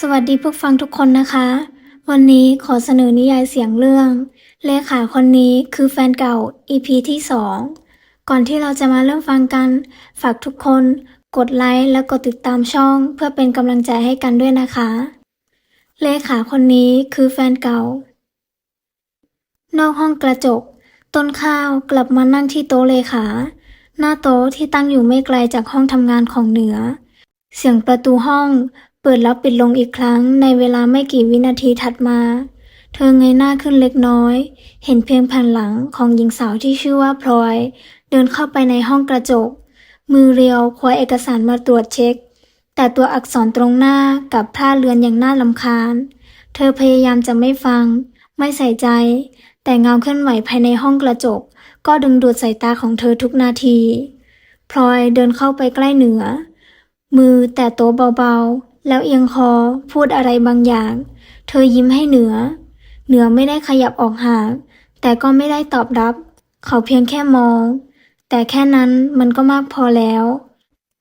สวัสดีผู้ฟังทุกคนนะคะ วันนี้ขอเสนอนิยายเสียงเรื่อง เลขาคนนี้คือแฟนเก่า EP ที่ 2 ก่อนที่เราจะมาเริ่มฟังกัน ฝากทุกคนกดไลค์และกดติดตามช่องเพื่อเป็นกำลังใจให้กันด้วยนะคะ เลขาคนนี้คือแฟนเก่า นอกห้องกระจก ต้นข้าวกลับมานั่งที่โต๊ะเลขา หน้าโต๊ะที่ตั้งอยู่ไม่ไกลจากห้องทำงานของเหนือ เสียงประตูห้อง เปิดแล้วปิดลงอีกครั้งในเวลาไม่กี่วินาทีถัดมา เธอเงยหน้าขึ้นเล็กน้อย เห็นเพียงแผ่นหลังของหญิงสาวที่ชื่อว่าพลอย เดินเข้าไปในห้องกระจก มือเรียวคว้าเอกสารมาตรวจเช็ค แต่ตัวอักษรตรงหน้ากับพร่าเลือนอย่างน่าลำคาญ เธอพยายามจะไม่ฟัง ไม่ใส่ใจ แต่เงาเคลื่อนไหวภายในห้องกระจก ก็ดึงดูดสายตาของเธอทุกนาทีพลอยเดินเข้าไปใกล้เหนือ มือแตะโต๊ะเบาๆ แล้วเอียงคอพูดอะไรบางอย่าง เธอยิ้มให้เหนือ เหนือไม่ได้ขยับออกห่าง แต่ก็ไม่ได้ตอบรับ เขาเพียงแค่มอง แต่แค่นั้นมันก็มากพอแล้ว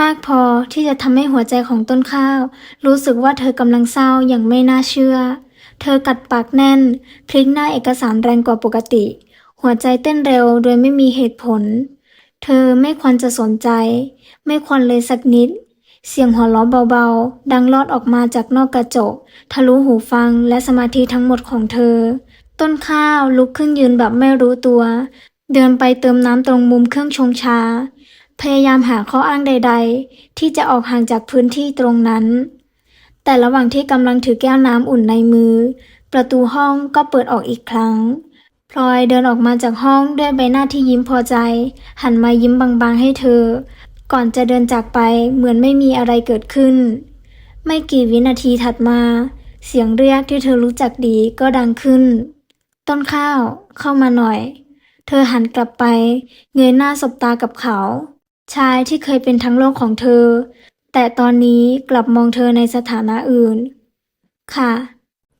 มากพอที่จะทำให้หัวใจของต้นข้าว รู้สึกว่าเธอกำลังเศร้าอย่างไม่น่าเชื่อ เธอกัดปากแน่น พลิกหน้าเอกสารแรงกว่าปกติ หัวใจเต้นเร็วโดยไม่มีเหตุผล เธอไม่ควรจะสนใจ ไม่ควรเลยสักนิด เสียงหัวเราะเบาๆ ดังลอดออกมาจากนอกกระจก ทะลุหูฟังและสมาธิทั้งหมดของเธอ ต้นข้าวลุกขึ้นยืนแบบไม่รู้ตัว เดินไปเติมน้ำตรงมุมเครื่องชงชา พยายามหาข้ออ้างใดๆ ที่จะออกห่างจากพื้นที่ตรงนั้น แต่ระหว่างที่กำลังถือแก้วน้ำอุ่นในมือ ประตูห้องก็เปิดออกอีกครั้งพลอยเดินออกมาจากห้องด้วยใบหน้าที่ยิ้มพอใจ หันมายิ้มบางๆให้เธอ ก่อนจะเดินจากไปเหมือนไม่มีอะไรเกิดขึ้น ไม่กี่วินาทีถัดมา เสียงเรียกที่เธอรู้จักดีก็ดังขึ้น ต้นข้าวเข้ามาหน่อย เธอหันกลับไป เงยหน้าสบตากับเขา ชายที่เคยเป็นทั้งโลกของเธอ แต่ตอนนี้กลับมองเธอในสถานะอื่น ค่ะ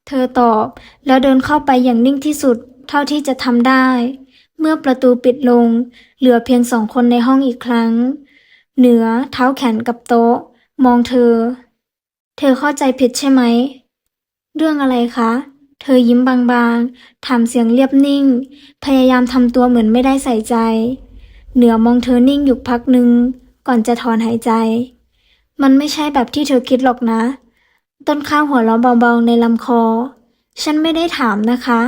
เธอตอบแล้วเดินเข้าไปอย่างนิ่งที่สุดเท่าที่จะทำได้ เมื่อประตูปิดลง เหลือเพียงสองคนในห้องอีกครั้ง เหนือเท้าแขนกับโต๊ะ มองเธอ เธอเข้าใจผิดใช่ไหม เรื่องอะไรคะ เธอยิ้มบางๆ ถามเสียงเรียบนิ่ง พยายามทำตัวเหมือนไม่ได้ใส่ใจ เหนือมองเธอนิ่งอยู่พักหนึ่งก่อนจะถอนหายใจ มันไม่ใช่แบบที่เธอคิดหรอกนะ ต้นข้าวหัวเราะเบาๆในลำคอ ฉันไม่ได้ถามนะคะ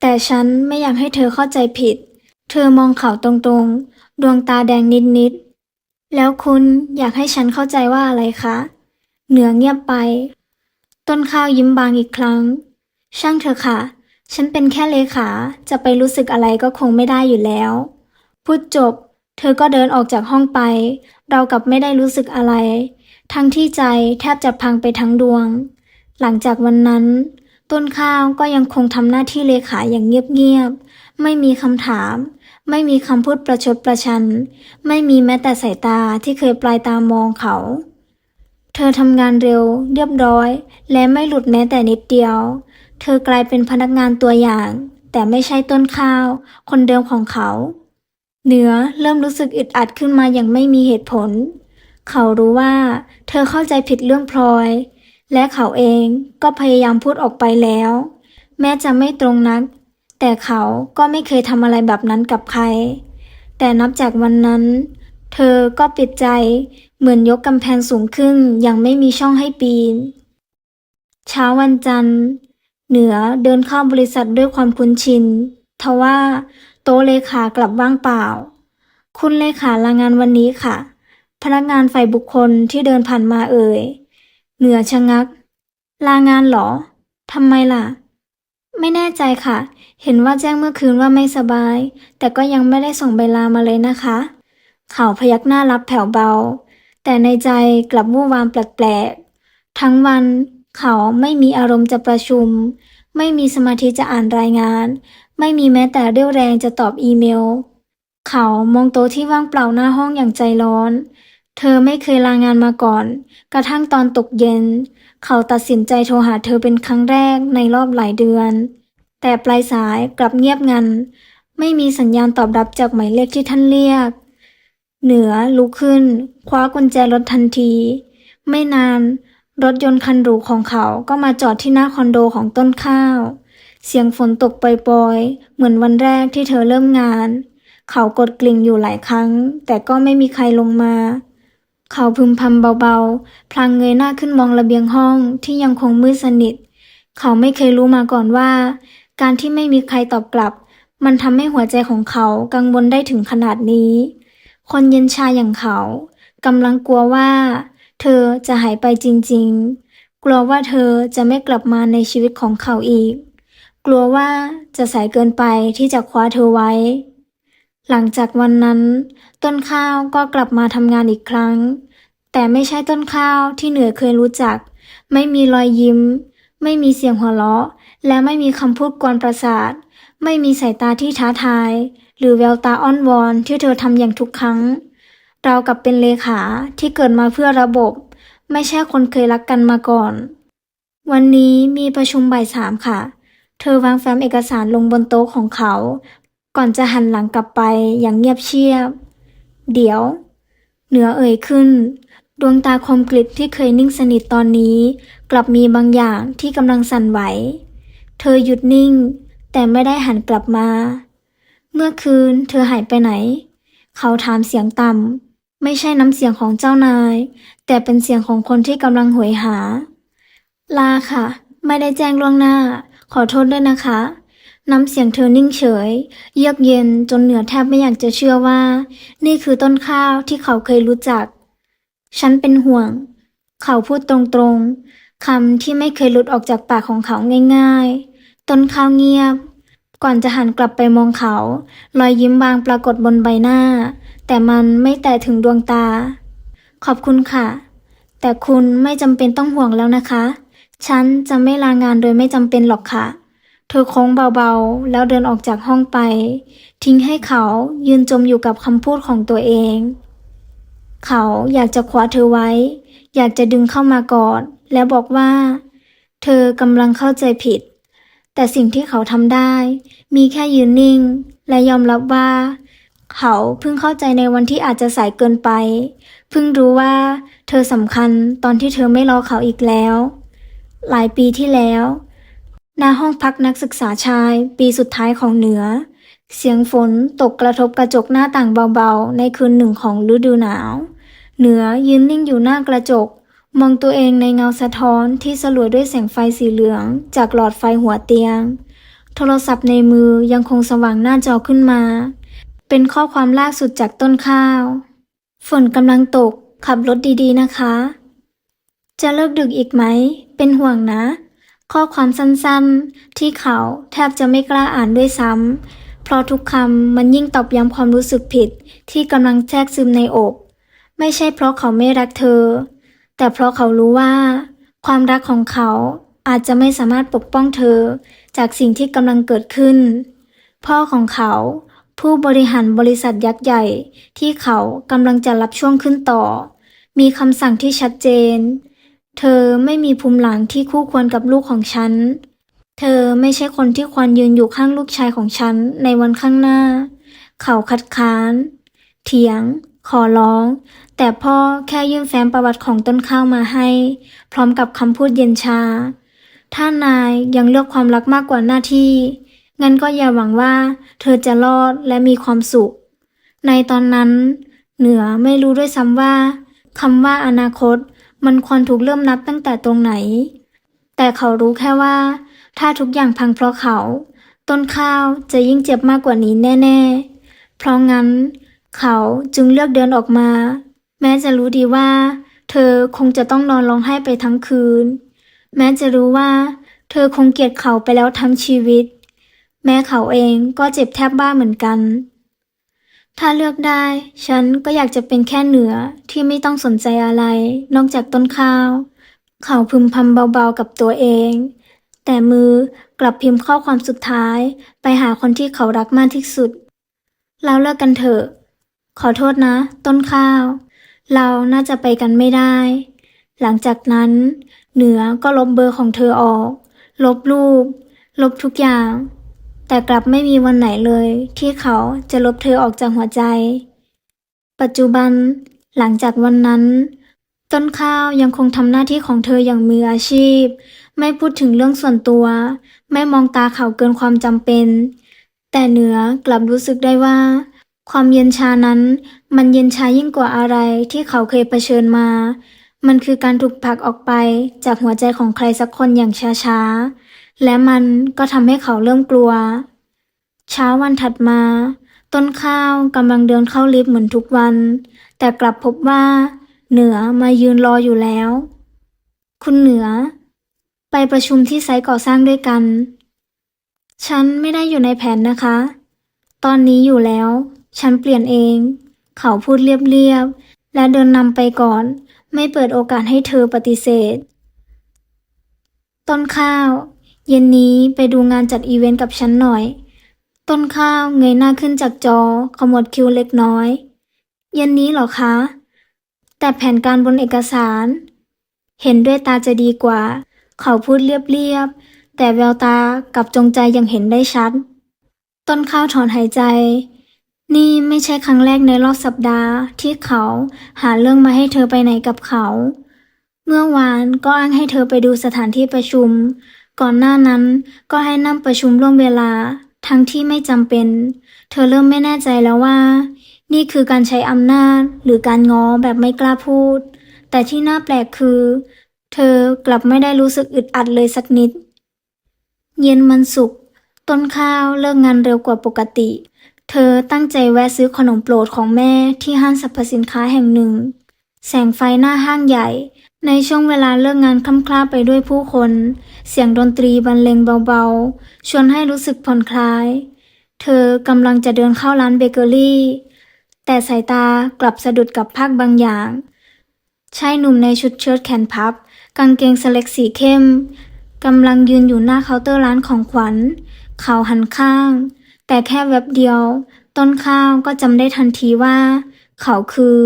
แต่ฉันไม่อยากให้เธอเข้าใจผิด เธอมองเขาตรงๆ ดวงตาแดงนิดๆ แล้วคุณอยากให้ฉันเข้าใจว่าอะไรคะ เหนือเงียบไป ต้นข้าวยิ้มบางอีกครั้ง ช่างเถอะค่ะ ฉันเป็นแค่เลขา จะไปรู้สึกอะไรก็คงไม่ได้อยู่แล้ว พูดจบ เธอก็เดินออกจากห้องไป เรากับไม่ได้รู้สึกอะไร ทั้งที่ใจแทบจะพังไปทั้งดวง หลังจากวันนั้น ต้นข้าวก็ยังคงทำหน้าที่เลขาอย่างเงียบๆ ไม่มีคำถาม ไม่มีคำพูดประชดประชัน ไม่มีแม้แต่สายตาที่เคยปลายตามองเขา เธอทำงานเร็ว เรียบร้อย และไม่หลุดแม้แต่นิดเดียว เธอกลายเป็นพนักงานตัวอย่าง แต่ไม่ใช่ต้นข้าว คนเดิมของเขา เหนือเริ่มรู้สึกอึดอัดขึ้นมาอย่างไม่มีเหตุผล เขารู้ว่า เธอเข้าใจผิดเรื่องพลอย และเขาเองก็พยายามพูดออกไปแล้ว แม้จะไม่ตรงนัก แต่เขาก็ไม่เคยทำอะไรแบบนั้นกับใคร แต่นับจากวันนั้น เธอก็ปิดใจเหมือนยกกำแพงสูงขึ้นอย่างไม่มีช่องให้ปีน เช้าวันจันทร์ เหนือเดินเข้าบริษัทด้วยความคุ้นชินทว่าโต๊ะเลขากลับว่างเปล่า คุณเลขาลางานวันนี้ค่ะ พนักงานฝ่ายบุคคลที่เดินผ่านมาเอ่ย เหนือชะงัก ลางานเหรอทำไมล่ะ ไม่แน่ใจค่ะ เห็นว่าแจ้งเมื่อคืนว่าไม่สบาย แต่ก็ยังไม่ได้ส่งใบลามาเลยนะคะ เขาพยักหน้ารับแผ่วเบา แต่ในใจกลับวู่วามแปลกๆ ทั้งวันเขาไม่มีอารมณ์จะประชุม ไม่มีสมาธิจะอ่านรายงาน ไม่มีแม้แต่เรี่ยวแรงจะตอบอีเมล เขามองโต๊ะที่ว่างเปล่าหน้าห้องอย่างใจร้อน เธอไม่เคยลางานมาก่อน กระทั่งตอนตกเย็น เขาตัดสินใจโทรหาเธอเป็นครั้งแรกในรอบหลายเดือน แต่ปลายสายกลับเงียบงัน ไม่มีสัญญาณตอบรับจากหมายเลขที่ท่านเรียก เหนือลุกขึ้น คว้ากุญแจรถทันที ไม่นานรถยนต์คันหรูของเขาก็มาจอดที่หน้าคอนโดของต้นข้าว เสียงฝนตกปล่อยๆ เหมือนวันแรกที่เธอเริ่มงาน เขากดกลิ่งอยู่หลายครั้ง แต่ก็ไม่มีใครลงมา เขาพึมพำเบาๆ พลางเงยหน้าขึ้นมองระเบียงห้องที่ยังคงมืดสนิท เขาไม่เคยรู้มาก่อนว่า การที่ไม่มีใครตอบกลับ มันทำให้หัวใจของเขากังวลได้ถึงขนาดนี้ คนเย็นชาอย่างเขากำลังกลัวว่า เธอจะหายไปจริงๆ กลัวว่าเธอจะไม่กลับมาในชีวิตของเขาอีก กลัวว่าจะสายเกินไปที่จะคว้าเธอไว้ หลังจากวันนั้น ต้นข้าวก็กลับมาทำงานอีกครั้ง แต่ไม่ใช่ต้นข้าวที่เหนือเคยรู้จัก ไม่มีรอยยิ้ม ไม่มีเสียงหัวเราะ และไม่มีคำพูดกวนประสาท ไม่มีสายตาที่ท้าทาย หรือแววตาอ้อนวอนที่เธอทำอย่างทุกครั้ง เรากับเป็นเลขาที่เกิดมาเพื่อระบบ ไม่ใช่คนเคยรักกันมาก่อน วันนี้มีประชุมบ่ายสามค่ะ เธอวางแฟ้มเอกสารลงบนโต๊ะของเขา ก่อนจะหันหลังกลับไปอย่างเงียบเชียบ เดี๋ยว เหนือเอ่ยขึ้น ดวงตาคมกริบที่เคยนิ่งสนิทตอนนี้ กลับมีบางอย่างที่กำลังสั่นไหว เธอหยุดนิ่ง แต่ไม่ได้หันกลับมา เมื่อคืนเธอหายไปไหน เขาถามเสียงต่ำไม่ใช่น้ำเสียงของเจ้านาย แต่เป็นเสียงของคนที่กำลังหวยหา ลาค่ะ ไม่ได้แจ้งล่วงหน้า ขอโทษด้วยนะคะ น้ำเสียงเธอนิ่งเฉย เยือกเย็นจนเหนือแทบไม่อยากจะเชื่อว่า นี่คือต้นข้าวที่เขาเคยรู้จัก ฉันเป็นห่วง เขาพูดตรงๆคำที่ไม่เคยหลุดออกจากปากของเขาง่าย ๆ ต้นข้าวเงียบ ก่อนจะหันกลับไปมองเขา รอยยิ้มบางปรากฏบนใบหน้า แต่มันไม่แต่ถึงดวงตา ขอบคุณค่ะ แต่คุณไม่จำเป็นต้องห่วงแล้วนะคะ ฉันจะไม่ลางานโดยไม่จำเป็นหรอกค่ะ เธอโค้งเบาๆ แล้วเดินออกจากห้องไป ทิ้งให้เขายืนจมอยู่กับคำพูดของตัวเอง เขาอยากจะคว้าเธอไว้ อยากจะดึงเข้ามากอด แล้วบอกว่า เธอกำลังเข้าใจผิด แต่สิ่งที่เขาทำได้ มีแค่ยืนนิ่ง และยอมรับว่า เขาเพิ่งเข้าใจในวันที่อาจจะสายเกินไป เพิ่งรู้ว่า เธอสำคัญตอนที่เธอไม่รอเขาอีกแล้ว หลายปีที่แล้ว ณห้องพักนักศึกษาชายปีสุดท้ายของเหนือ เสียงฝนตกกระทบกระจกหน้าต่างเบาๆ ในคืนหนึ่งของฤดูหนาว เหนือยืนนิ่งอยู่หน้ากระจก มองตัวเองในเงาสะท้อนที่สลัวด้วยแสงไฟสีเหลือง จากหลอดไฟหัวเตียง โทรศัพท์ในมือยังคงสว่างหน้าจอขึ้นมา เป็นข้อความล่าสุดจากต้นข้าว ฝนกำลังตกขับรถดีๆนะคะ จะเลิกดึกอีกไหม เป็นห่วงนะ ข้อความสั้นๆ ที่เขาแทบจะไม่กล้าอ่านด้วยซ้ำ เพราะทุกคำมันยิ่งตอบย้ำความรู้สึกผิดที่กำลังแทรกซึมในอก ไม่ใช่เพราะเขาไม่รักเธอ แต่เพราะเขารู้ว่า ความรักของเขาอาจจะไม่สามารถปกป้องเธอ จากสิ่งที่กำลังเกิดขึ้น พ่อของเขาผู้บริหารบริษัทยักษ์ใหญ่ที่เขากำลังจะรับช่วงขึ้นต่อ มีคำสั่งที่ชัดเจน เธอไม่มีภูมิหลังที่คู่ควรกับลูกของฉัน เธอไม่ใช่คนที่ควรยืนอยู่ข้างลูกชายของฉันในวันข้างหน้า เขาคัดค้าน เถียง ขอร้อง แต่พ่อแค่ยื่นแฟ้มประวัติของต้นข้าวมาให้ พร้อมกับคำพูดเย็นชา ถ้านายยังเลือกความรักมากกว่าหน้าที่ งั้นก็อย่าหวังว่า เธอจะรอดและมีความสุข ในตอนนั้น เหนือไม่รู้ด้วยซ้ำว่าคำว่าอนาคต มันควรถูกเริ่มนับตั้งแต่ตรงไหน แต่เขารู้แค่ว่า ถ้าทุกอย่างพังเพราะเขา ต้นข้าวจะยิ่งเจ็บมากกว่านี้แน่ ๆ เพราะงั้น เขาจึงเลือกเดินออกมา แม้จะรู้ดีว่า เธอคงจะต้องนอนร้องไห้ไปทั้งคืน แม้จะรู้ว่า เธอคงเกลียดเขาไปแล้วทั้งชีวิต แม้เขาเองก็เจ็บแทบบ้าเหมือนกัน ถ้าเลือกได้ ฉันก็อยากจะเป็นแค่เหนือที่ไม่ต้องสนใจอะไร นอกจากต้นข้าว เขาพึมพำเบาๆกับตัวเอง แต่มือกลับพิมพ์ข้อความสุดท้ายไปหาคนที่เขารักมากที่สุด เราเลิกกันเถอะ ขอโทษนะ ต้นข้าว เราน่าจะไปกันไม่ได้ หลังจากนั้น เหนือก็ลบเบอร์ของเธอออก ลบรูป ลบทุกอย่าง แต่กลับไม่มีวันไหนเลย ที่เขาจะลบเธอออกจากหัวใจ ปัจจุบันหลังจากวันนั้น ต้นข้าวยังคงทำหน้าที่ของเธออย่างมืออาชีพ ไม่พูดถึงเรื่องส่วนตัว ไม่มองตาเขาเกินความจำเป็น แต่เหนือกลับรู้สึกได้ว่า ความเย็นชานั้น มันเย็นชายิ่งกว่าอะไรที่เขาเคยเผชิญมา มันคือการถูกผลักออกไปจากหัวใจของใครสักคนอย่างช้าๆ และมันก็ทำให้เขาเริ่มกลัว เช้าวันถัดมา ต้นข้าวกำลังเดินเข้าลิฟต์เหมือนทุกวัน แต่กลับพบว่า เหนือมายืนรออยู่แล้ว คุณเหนือ ไปประชุมที่ไซต์ก่อสร้างด้วยกัน ฉันไม่ได้อยู่ในแผนนะคะ ตอนนี้อยู่แล้ว ฉันเปลี่ยนเอง เขาพูดเรียบๆ และเดินนำไปก่อน ไม่เปิดโอกาสให้เธอปฏิเสธ ต้นข้าว เย็นนี้ไปดูงานจัดอีเวนต์กับฉันหน่อย ต้นข้าวเงยหน้าขึ้นจากจอขมวดคิ้วเล็กน้อย เย็นนี้เหรอคะ แต่แผนการบนเอกสาร เห็นด้วยตาจะดีกว่า เขาพูดเรียบๆ แต่แววตากับจงใจยังเห็นได้ชัด ต้นข้าวถอนหายใจ นี่ไม่ใช่ครั้งแรกในรอบสัปดาห์ที่เขาหาเรื่องมาให้เธอไปไหนกับเขา เมื่อวานก็อ้างให้เธอไปดูสถานที่ประชุม ก่อนหน้านั้นก็ให้นั่งประชุมร่วมเวลา ทั้งที่ไม่จำเป็น เธอเริ่มไม่แน่ใจแล้วว่า นี่คือการใช้อำนาจหรือการง้อแบบไม่กล้าพูด แต่ที่น่าแปลกคือ เธอกลับไม่ได้รู้สึกอึดอัดเลยสักนิด เย็นวันศุกต้นข้าวเลิกงานเร็วกว่าปกติ เธอตั้งใจแวะซื้อขนมโปรดของแม่ที่ห้างสรรพสินค้าแห่งหนึ่ง แสงไฟหน้าห้างใหญ่ ในช่วงเวลาเลิกงานคล่ำคล้าไปด้วยผู้คน เสียงดนตรีบรรเลงเบาๆ ชวนให้รู้สึกผ่อนคลาย เธอกำลังจะเดินเข้าร้านเบเกอรี่ แต่สายตากลับสะดุดกับภาคบางอย่าง ชายหนุ่มในชุดเชิ้ตแขนพับ กางเกงสเล็กสีเข้มกำลังยืนอยู่หน้าเคาน์เตอร์ร้านของขวัญ เขาหันข้าง แต่แค่แวบเดียว ต้นข้าวก็จำได้ทันทีว่า เขาคือ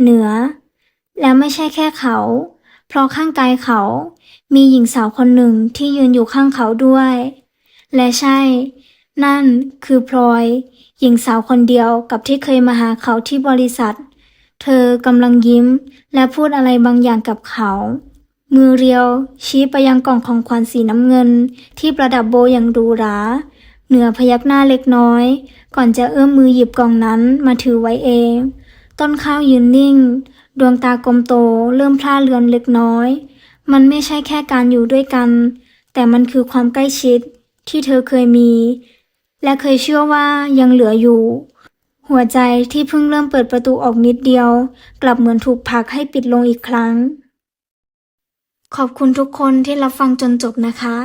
เหนือ และไม่ใช่แค่เขา เพราะข้างกายเขา มีหญิงสาวคนหนึ่งที่ยืนอยู่ข้างเขาด้วย และใช่ นั่นคือพลอย หญิงสาวคนเดียวกับที่เคยมาหาเขาที่บริษัท เธอกำลังยิ้มและพูดอะไรบางอย่างกับเขา มือเรียวชี้ไปยังกล่องของขวัญสีน้ำเงิน ที่ประดับโบอย่างหรูหราเหนือพยักหน้าเล็กน้อย ก่อนจะเอื้อมมือหยิบกล่องนั้นมาถือไว้เอง ต้นข้าวยืนนิ่ง ดวงตากลมโตเริ่มพร่าเลือนเล็กน้อย มันไม่ใช่แค่การอยู่ด้วยกัน แต่มันคือความใกล้ชิดที่เธอเคยมี และเคยเชื่อว่ายังเหลืออยู่ หัวใจที่เพิ่งเริ่มเปิดประตูออกนิดเดียว กลับเหมือนถูกผลักให้ปิดลงอีกครั้ง ขอบคุณทุกคนที่รับฟังจนจบนะคะ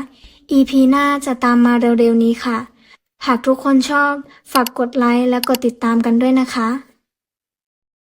EP หน้าจะตามมาเร็วๆนี้ค่ะ หากทุกคนชอบ ฝากกดไลค์และกดติดตามกันด้วยนะคะ